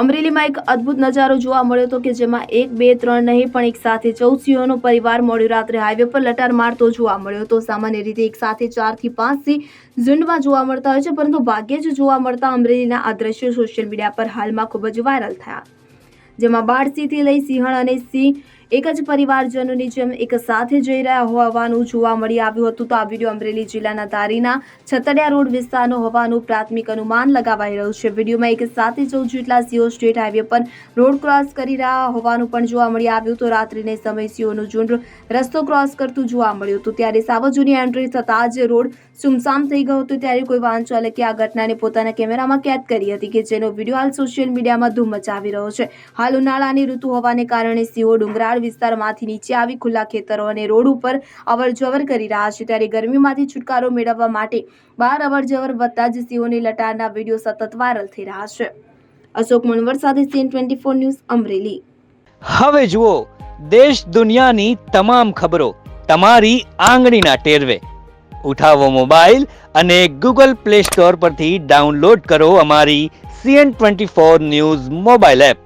અમરેલીમાં એક અદ્ભુત નજારો જોવા મળ્યો હતો કે જેમાં એક, બે, ત્રણ નહીં, પણ એક સાથે ચૌદ સિંહોનો પરિવાર મોડી રાત્રે હાઈવે પર લટાર મારતો જોવા મળ્યો હતો. સામાન્ય રીતે એક સાથે ચારથી પાંચ સિંહ ઝુંડમાં જોવા મળતા હોય છે, પરંતુ ભાગ્યે જ જોવા મળતા અમરેલીના આ દ્રશ્યો સોશિયલ મીડિયા પર હાલમાં ખૂબ જ વાયરલ થયા. જેમાં બાળસિંહથી લઈ સિંહણ અને સિંહ એક જ પરિવારજનોની જેમ એક સાથે જઈ રહ્યા હોવાનું જોવા મળી આવ્યું હતું. તો આ વીડિયો અમરેલી જિલ્લાના ધારીના છતડિયા રોડ વિસ્તારનો હોવાનું પ્રાથમિક અનુમાન લગાવાઈ રહ્યું છે. વિડીયોમાં એક સાથે ચૌદ જેટલા સિંહો સ્ટેટ હાઈવે પર રોડ ક્રોસ કરી રહ્યા હોવાનું પણ જોવા મળી આવ્યું. તો રાત્રિને સમય સિંહોનું ઝુંડ રસ્તો ક્રોસ કરતું જોવા મળ્યું હતું. ત્યારે સાવજોની એન્ટ્રી થતાં જ રોડ સુમસામ થઈ ગયો હતો. ત્યારે કોઈ વાહન ચાલકે આ ઘટનાને પોતાના કેમેરામાં કેદ કરી હતી કે જેનો વીડિયો હાલ સોશિયલ મીડિયામાં ધૂમ મચાવી રહ્યો છે. હાલ ઉનાળાની ઋતુ હોવાને કારણે સિંહો ડુંગરાળ વિસ્તારમાંથી નીચે આવી ખુલ્લા ખેતરો અને રોડ ઉપર અવરજવર કરી રહ્યા છે. ત્યારે ગરમીમાંથી છુટકારો મેળવવા માટે બહાર અવરજવર વધતા જ સિંહોની લટારના વીડિયો સતત વાયરલ થઈ રહ્યા છે. અશોક મણવર સાથે CN twenty four news, Amreli. હવે જુઓ, દેશ દુનિયાની તમામ ખબરો તમારી આંગળીના ટેરવે. ઉઠાવો મોબાઈલ અને ગૂગલ પ્લે સ્ટોર પરથી ડાઉનલોડ કરો અમારી CN twenty four news mobile app.